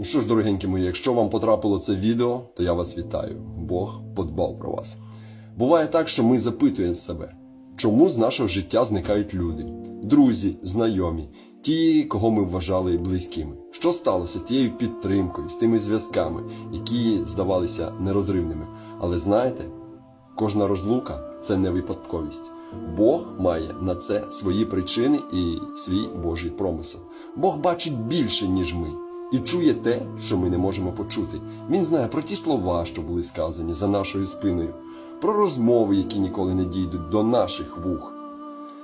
Ну що ж, дорогенькі мої, якщо вам потрапило це відео, то я вас вітаю. Бог подбав про вас. Буває так, що ми запитуємо себе, чому з нашого життя зникають люди, друзі, знайомі, ті, кого ми вважали близькими. Що сталося з цією підтримкою, з тими зв'язками, які здавалися нерозривними. Але знаєте, кожна розлука це не випадковість. Бог має на це свої причини і свій Божий промисел. Бог бачить більше, ніж ми, і чує те, що ми не можемо почути. Він знає про ті слова, що були сказані за нашою спиною, про розмови, які ніколи не дійдуть до наших вух.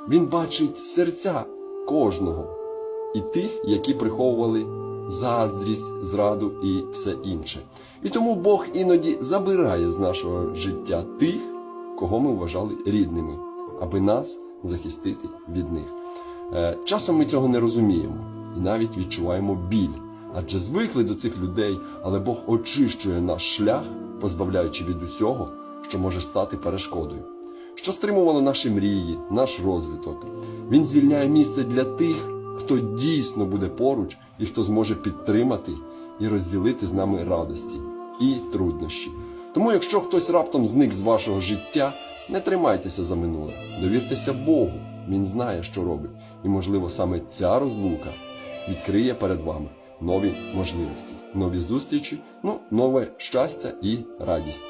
Він бачить серця кожного і тих, які приховували заздрість, зраду і все інше. І тому Бог іноді забирає з нашого життя тих, кого ми вважали рідними, аби нас захистити від них. Е, Часом ми цього не розуміємо і навіть відчуваємо біль, адже звикли до цих людей, але Бог очищує наш шлях, позбавляючи від усього, що може стати перешкодою що стримувало наші мрії, наш розвиток. Він звільняє місце для тих, хто дійсно буде поруч і хто зможе підтримати і розділити з нами радості і труднощі. Тому, якщо хтось раптом зник з вашого життя, не тримайтеся за минуле, довіртеся Богу. Він знає, що робить, і, можливо, саме ця розлука відкриє перед вами нові можливості, нові зустрічі, ну, нове щастя і радість.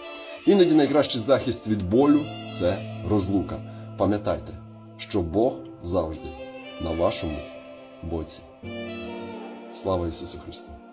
Іноді найкращий захист від болю це розлука. Пам'ятайте, що Бог завжди на вашому боці. Слава Ісусу Христу!